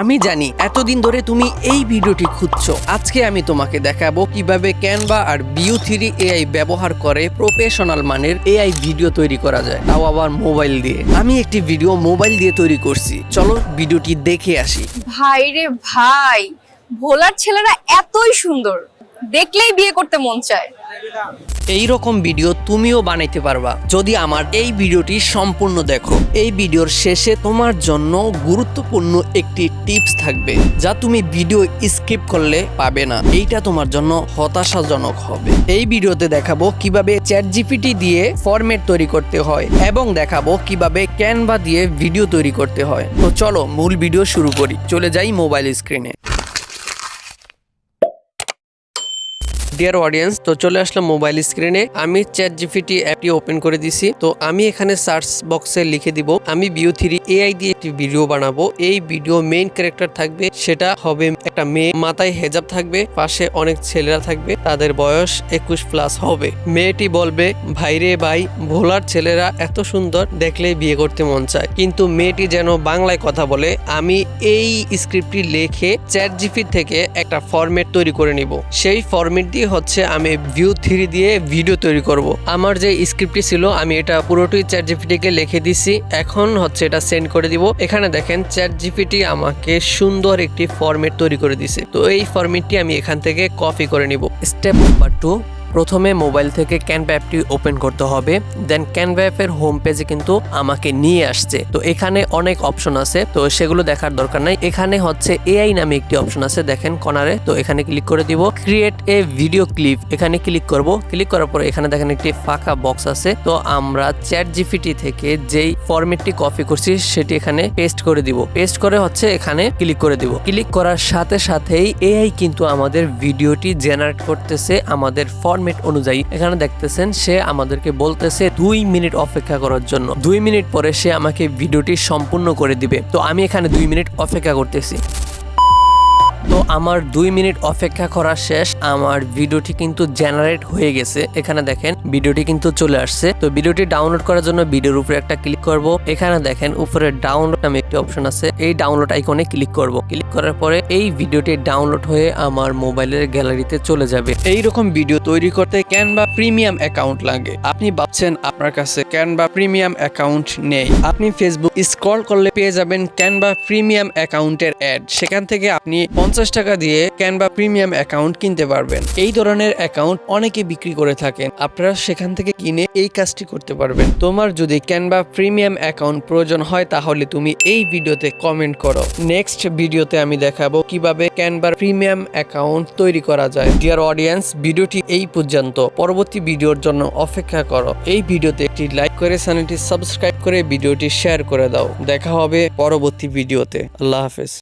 আমি জানি এতদিন ধরে তুমি এই ভিডিওটি খুঁজছো। আজকে আমি তোমাকে দেখাবো কীভাবে ক্যানভা আর বিউ থ্রি এআই ব্যবহার করে প্রফেশনাল মানের এআই ভিডিও তৈরি করা যায়। তাও আবার মোবাইল দিয়ে। আমি একটি ভিডিও মোবাইল দিয়ে তৈরি করছি। চলো ভিডিওটি দেখে আসি। ভাই রে ভাই, ভোলার ছেলেরা এতই সুন্দর। দেখলেই বিয়ে করতে মন চায়। এই রকম ভিডিও তুমিও বানাইতে পারবা। যদি আমার এই ভিডিওটি সম্পূর্ণ দেখো, এই ভিডিওর শেষে তোমার জন্য গুরুত্বপূর্ণ একটি টিপস থাকবে, যা তুমি ভিডিও স্কিপ করলে পাবে না। এইটা তোমার জন্য হতাশাজনক হবে। এই ভিডিওতে দেখাবো কীভাবে চ্যাট জিপিটি দিয়ে ফরম্যাট তৈরি করতে হয় এবং দেখাবো কীভাবে ক্যানভা দিয়ে ভিডিও তৈরি করতে হয়। তো চলো, মূল ভিডিও শুরু করি। চলে যাই মোবাইল স্ক্রিনে ডিয়ার অডিয়েন্স তো চলে আসলাম মোবাইল স্ক্রিনে আমি চ্যাট জিপিটি অ্যাপটি ওপেন করে দিছি। তো আমি এখানে সার্চ বক্সে লিখে দিব, আমি বিও থ্রি এআই দিয়ে একটি ভিডিও বানাবো। এই ভিডিও মেইন ক্যারেক্টার থাকবে, সেটা হবে একটা মেয়ে। মাথায় হেজাব থাকবে, পাশে অনেক ছেলেরা থাকবে, তাদের বয়স একুশ প্লাস হবে। মেয়েটি বলবে, ভাইরে ভাই, ভোলার ছেলেরা এত সুন্দর দেখলে বিয়ে করতে মন চায়। কিন্তু মেয়েটি যেন বাংলায় কথা বলে, আমি এই স্ক্রিপ্টটি লিখে চ্যাট জিপি থেকে একটা ফরম্যাট তৈরি করে নিব। সেই ফরম্যাট দিয়ে হচ্ছে আমি ভিউ থ্রি দিয়ে ভিডিও তৈরি করব। আমার যে স্ক্রিপ্টটি ছিল, আমি এটা পুরোটি চ্যাট জিপিটিকে লিখে দিছি। এখন হচ্ছে এটা সেন্ড করে দিব। এখানে দেখেন চ্যাট জিপিটি আমাকে সুন্দর একটি ফরম্যাট তৈরি করে দিছে। তো এই ফরম্যাটটি আমি এখান থেকে কপি করে নিব। স্টেপ নাম্বার টু প্রথমে মোবাইল থেকে ক্যানভা অ্যাপটি ওপেন করতে হবে দেন ক্যানভা অ্যাপের হোম পেজে কিন্তু আমাকে নিয়ে আসছে। তো এখানে অনেক অপশন আছে, তো সেগুলো দেখার দরকার নাই। এখানে হচ্ছে এআই নামে একটি অপশন আছে, দেখেন কর্নারে তো এখানে ক্লিক করে দিব ক্রিয়েট এ ভিডিও ক্লিপ এখানে ক্লিক করব ক্লিক করার পর এখানে দেখেন একটি ফাঁকা বক্স আছে। তো আমরা চ্যাট জিপিটি থেকে যেই ফরম্যাটটি কপি করছি, সেটি এখানে পেস্ট করে দিব। পেস্ট করে হচ্ছে এখানে ক্লিক করে দিব। ক্লিক করার সাথে সাথেই এআই কিন্তু আমাদের ভিডিওটি জেনারেট করতেছে, আমাদের ফরম্যাট অনুযায়ী এখানে দেখতেছেন, সে আমাদেরকে বলতেছে, দুই মিনিট অপেক্ষা করার জন্য। দুই মিনিট পরে সে আমাকে ভিডিওটি সম্পূর্ণ করে দিবে। তো আমি এখানে দুই মিনিট অপেক্ষা করতেছি। তো আমার দুই মিনিট অপেক্ষা করা শেষ। আমার ভিডিওটি কিন্তু জেনারেট হয়ে গেছে। এখানে দেখেন, ভিডিওটি কিন্তু চলে আসছে। তো ভিডিওটি ডাউনলোড করার জন্য ভিডিওর উপরে একটা ক্লিক করব। এখানে দেখেন, উপরে ডাউনলোড নামে একটি অপশন আছে। এই ডাউনলোড আইকনে ক্লিক করব। ক্লিক করার পরে এই ভিডিওটি ডাউনলোড হয়ে আমার মোবাইলের গ্যালারিতে চলে যাবে। এই রকম ভিডিও তৈরি করতে ক্যানভা প্রিমিয়াম অ্যাকাউন্ট লাগে। আপনি ভাবছেন আপনার কাছে ক্যানভা প্রিমিয়াম অ্যাকাউন্ট নেই। আপনি ফেসবুক স্ক্রল করলে পেয়ে যাবেন ক্যানভা প্রিমিয়াম অ্যাকাউন্টের অ্যাড সেখান থেকে আপনি পঞ্চাশ টাকা দিয়ে ক্যানভা প্রিমিয়াম অ্যাকাউন্ট কিনতে পারবেন। এই ধরনের অ্যাকাউন্ট অনেকে বিক্রি করে থাকেন। আপনারা সেখান থেকে কিনে এই কাজটি করতে পারবেন। তোমার যদি ক্যানভা প্রিমিয়াম অ্যাকাউন্ট প্রয়োজন হয়, তাহলে তুমি এই ভিডিওতে কমেন্ট করো। নেক্সট ভিডিওতে আমি দেখাবো কীভাবে ক্যানভা প্রিমিয়াম অ্যাকাউন্ট তৈরি করা যায়। ডিয়ার অডিয়েন্স ভিডিওটি এই পর্যন্ত। পরবর্তী ভিডিওর জন্য অপেক্ষা করো। এই ভিডিওতে একটি লাইক করে, চ্যানেলটি সাবস্ক্রাইব করে, ভিডিওটি শেয়ার করে দাও। দেখা হবে পরবর্তী ভিডিওতে। আল্লাহ হাফেজ।